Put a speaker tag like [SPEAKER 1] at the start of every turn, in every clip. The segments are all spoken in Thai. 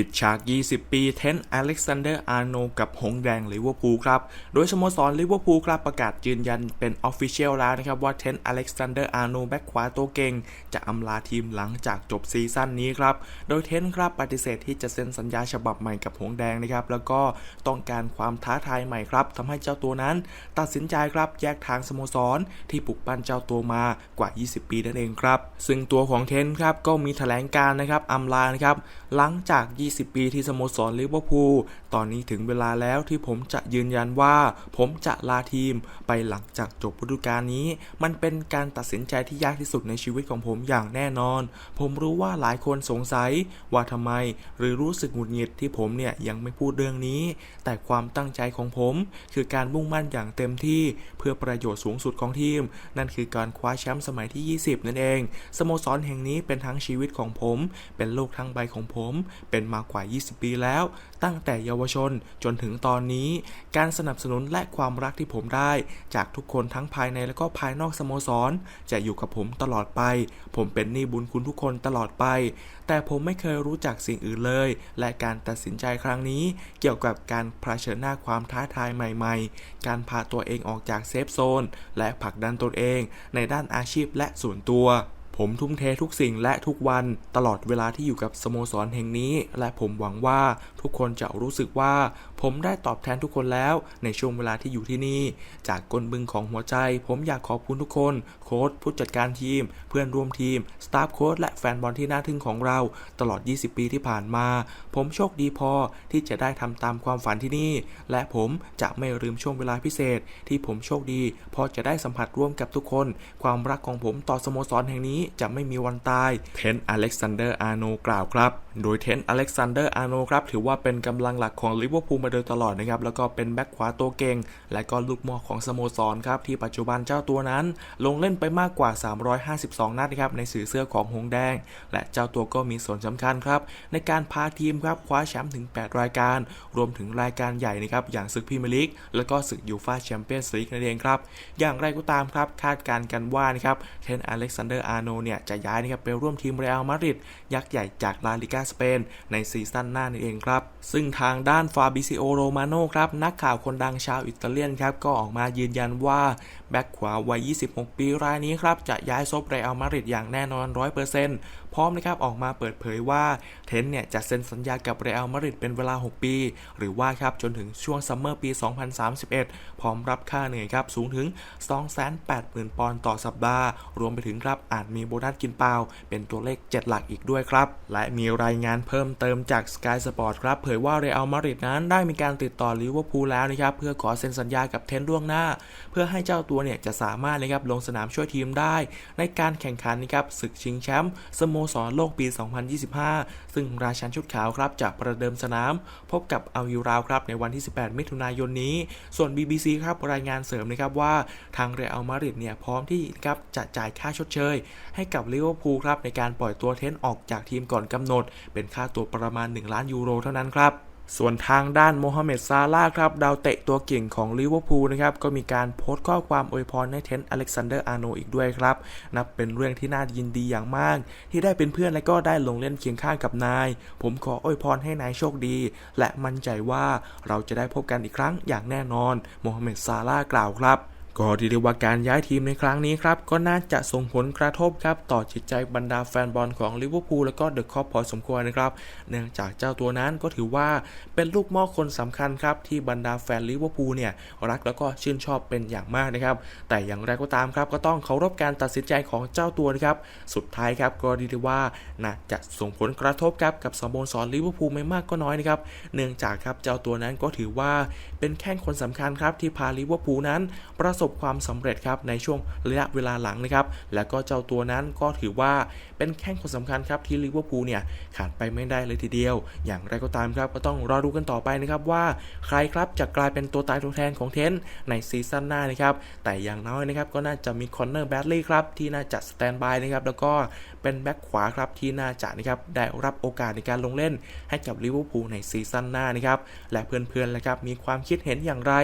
[SPEAKER 1] ปิดฉาก 20 ปี เทนอเล็กซานเดอร์ อาร์โน กับหงแดงลิเวอร์พูลครับ โดยสโมสรลิเวอร์พูลครับประกาศยืนยันเป็นออฟฟิเชียลแล้วนะครับว่าเทนอเล็กซานเดอร์ อาร์โน แบ็คขวาตัวเก่ง จะอำลาทีมหลังจากจบซีซั่นนี้ครับ โดยเทนครับปฏิเสธที่จะเซ็นสัญญาฉบับใหม่กับหงแดงนะครับ แล้วก็ต้องการความท้าทายใหม่ครับทำให้เจ้าตัวนั้น ตัดสินใจครับแยกทางสโมสรที่ปลุกปั้นเจ้าตัวมากว่า 20 ปีนั่นเองครับ ซึ่งตัวของเทนครับก็มีแถลงการนะครับอำลานะครับหลังจาก20 20 ปีที่สโมสรลิเวอร์พูล ตอนนี้ถึงเวลาแล้วที่ผมจะยืนยันว่า ผมจะลาทีมไปหลังจากจบฤดูกาลนี้ มันเป็นการตัดสินใจที่ยากที่สุดในชีวิตของผมอย่างแน่นอน ผมรู้ว่าหลายคนสงสัยว่าทำไม หรือรู้สึกหงุดหงิดที่ผมเนี่ยยังไม่พูดเรื่องนี้ แต่ความตั้งใจของผม คือการมุ่งมั่นอย่างเต็มที่เพื่อประโยชน์สูงสุดของทีม นั่นคือการคว้าแชมป์สมัยที่ 20 นั่นเอง สโมสรแห่งนี้เป็นทั้งชีวิตของผม เป็นโลกทั้งใบของผม เป็นมากว่า 20 ปีแล้ว ตั้งแต่เยาวชนจนถึงตอนนี้ การสนับสนุนและความรักที่ผมได้ จากทุกคนทั้งภายในและก็ภายนอกสโมสร จะอยู่กับผมตลอดไป ผมเป็นหนี้บุญคุณทุกคนตลอดไป แต่ผมไม่เคยรู้จักสิ่งอื่นเลย และการตัดสินใจครั้งนี้ เกี่ยวกับการเผชิญหน้าความท้าทายใหม่ ๆ การพาตัวเองออกจากเซฟโซนและผลักดันตนเอง ในด้านอาชีพและส่วนตัว ผมทุ่มเททุกสิ่งและทุกวันตลอดเวลาที่อยู่กับสโมสรแห่งนี้ และผมหวังว่าทุกคนจะรู้สึกว่าผมได้ตอบแทนทุกคนแล้ว ในช่วงเวลาที่อยู่ที่นี่ จากกลบึงของหัวใจ ผมอยากขอบคุณทุกคน โค้ชผู้จัดการทีม เพื่อนร่วมทีม สตาฟโค้ชและแฟนบอลที่น่าทึ่งของเรา ตลอด 20 ปีที่ผ่านมา ผมโชคดีพอที่จะได้ทำตามความฝันที่นี่ และผมจะไม่ลืมช่วงเวลาพิเศษ ที่ผมโชคดีพราะจะได้สัมผัสร่วมกับทุกคน ความรักของผมต่อสโมสรแห่งนี้จะไม่มีวันตาย เทนอเล็กซานเดอร์อาร์โนกล่าวครับ โดยเทนอเล็กซานเดอร์อาร์โนครับถือว่าเป็นกำลังหลักของลิเวอร์พูลมาโดยตลอดนะครับแล้วก็เป็นแบ็คขวาตัวเก่ง และก็ลูกมอของสโมสรครับที่ปัจจุบันเจ้าตัวนั้น ลงเล่นไปมากกว่า 352 นัดนะครับในสื่อเสื้อของหงแดง และเจ้าตัวก็มีส่วนสำคัญครับในการพาทีมครับคว้าแชมป์ถึง 8 รายการ รวมถึงรายการใหญ่นะครับอย่างศึกพรีเมียร์ลีกแล้วก็ศึกยูฟ่าแชมเปี้ยนส์ลีกนั่นเองครับอย่างไรก็ตามครับคาดการณ์กันว่านะครับเทนอเล็กซานเดอร์อาร์โนเนี่ยจะย้ายนะครับไปร่วมทีมเรอัลมาดริดยักษ์ใหญ่จากลาลิกาสเปนในซีซั่นหน้านี่นเองครับซึ่งทางด้านฟาบิซิโอโรมาโนครับนักข่าวคนดังชาวอิตาเลียนครับก็ออกมายืนยันว่าแบ็คขวาวัย 26 ปีรายนี้ครับจะย้ายซบเรอัลมาดริดอย่างแน่นอน 100% พร้อมนะครับออกมาเปิดเผยว่าเทนเนี่ยจะเซ็นสัญญากับเรอัลมาดริดเป็นเวลา 6 ปี หรือว่าครับจนถึงช่วงซัมเมอร์ปี 2031 พร้อมรับค่าเหนื่อยครับสูงถึง 280,000 ปอนด์ต่อสัปดาห์ รวมไปถึงครับอาจมีโบนัสกินเปล่า เป็นตัวเลข 7 หลักอีกด้วยครับ และมีรายงานเพิ่มเติมจาก Sky Sport ครับเผยว่าเรอัลมาดริดนั้นได้มีการติดต่อลิเวอร์พูลแล้วนะครับเพื่อขอเซ็นสัญญากับเทนล่วงหน้า เพื่อให้เจ้าตัวเนี่ยจะสามารถนะครับลงสนามช่วยทีมได้ ในการแข่งขันนะครับศึกชิงแชมป์สโมสรโลกปี 2025 ซึ่งราชันชุดขาวครับจะประเดิมสนาม พบกับอัลยูราวครับในวันที่ 18 มิถุนายนนี้ ส่วน BBC ครับรายงานเสริมนะครับว่าทางเรอัลมาดริดเนี่ยพร้อมที่ครับจะจ่ายค่าชดเชย ให้กับลิเวอร์พูลครับในการปล่อยตัวเทนออกจากทีมก่อนกำหนด เป็นค่าตัวประมาณ 1 ล้านยูโรเท่านั้นครับ ส่วนทางด้านโมฮัมเหม็ดซาลาห์ครับ ดาวเตะตัวเก่งของลิเวอร์พูลนะครับ ก็มีการโพสต์ข้อความอวยพรให้เทนต์อเล็กซานเดอร์อาร์โนอีกด้วยครับ นับเป็นเรื่องที่น่ายินดีอย่างมาก ที่ได้เป็นเพื่อนและก็ได้ลงเล่นเคียงข้างกับนาย ผมขออวยพรให้นายโชคดี และมั่นใจว่าเราจะได้พบกันอีกครั้งอย่างแน่นอนโมฮัมเหม็ดซาลาห์กล่าวครับ ก็ดีได้ว่าการย้ายทีมในครั้งนี้ครับ ก็น่าจะส่งผลกระทบครับ ต่อจิตใจบรรดาแฟนบอลของลิเวอร์พูลและก็เดอะคอปพอสมควรนะครับ เนื่องจากเจ้าตัวนั้นก็ถือว่าเป็นลูกม่อคนสำคัญครับที่บรรดาแฟนลิเวอร์พูลเนี่ยรักแล้วก็ชื่นชอบเป็นอย่างมากนะครับ แต่อย่างไรก็ตามครับก็ต้องเคารพการตัดสินใจของเจ้าตัวนะครับ สุดท้ายครับก็ดีด้ว่าน่าจะส่งผลกระทบครับกับสโมสรลิเวอร์พูลไม่มากก็น้อยนะครับ เนื่องจากครับเจ้าตัวนั้นก็ถือว่าเป็นแข้งคนสำคัญครับที่พาลิเวอร์พูลนั้นประสบความสำเร็จครับในช่วงระยะเวลาหลังนะครับและก็เจ้าตัวนั้นก็ถือว่าเป็นแข้งคนสำคัญครับที่ลิเวอร์พูลเนี่ยขาดไปไม่ได้เลยทีเดียว อย่างไรก็ตามครับก็ต้องรอดูกันต่อไปนะครับว่าใครครับจะกลายเป็นตัวตายตัวแทนของเทนต์ในซีซั่นหน้านะครับแต่อย่างน้อยนะครับก็น่าจะมีคอนเนอร์แบดลี่ครับที่น่าจะสแตนบายนะครับแล้วก็เป็นแบ็คขวาครับที่น่าจะนะครับได้รับโอกาสในการลงเล่นให้กับลิเวอร์พูลในซีซั่นหน้านะครับและเพื่อนๆนะครับมีความคิดเห็นอย่างไร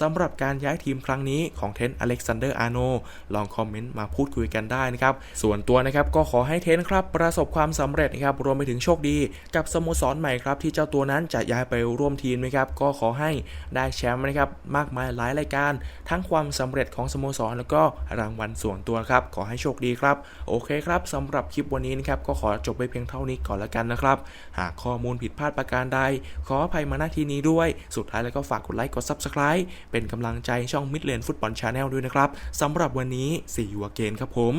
[SPEAKER 1] สำหรับการย้ายทีมครั้งนี้ของเทนอเล็กซานเดอร์อาโนลองคอมเมนต์มาพูดคุยกันได้นะครับ ส่วนตัวนะครับก็ขอให้เทนครับประสบความสำเร็จนะครับรวมไปถึงโชคดีกับสโมสรใหม่ครับที่เจ้าตัวนั้นจะย้ายไปร่วมทีมนะครับก็ขอให้ได้แชมป์นะครับมากมายหลายรายการ ทั้งความสำเร็จของสโมสรแล้วก็รางวัลส่วนตัวครับขอให้โชคดีครับ โอเคครับสำหรับคลิปวันนี้นะครับก็ขอจบไปเพียงเท่านี้ก่อนละกันนะครับ หากข้อมูลผิดพลาดประการใด ขออภัยมาณที่นี้ด้วย สุดท้ายแล้วก็ฝากกดไลค์กด Subscribe เป็นกำลังใจช่อง Midland Football Channel ด้วยนะครับสำหรับวันนี้ See you again ครับผม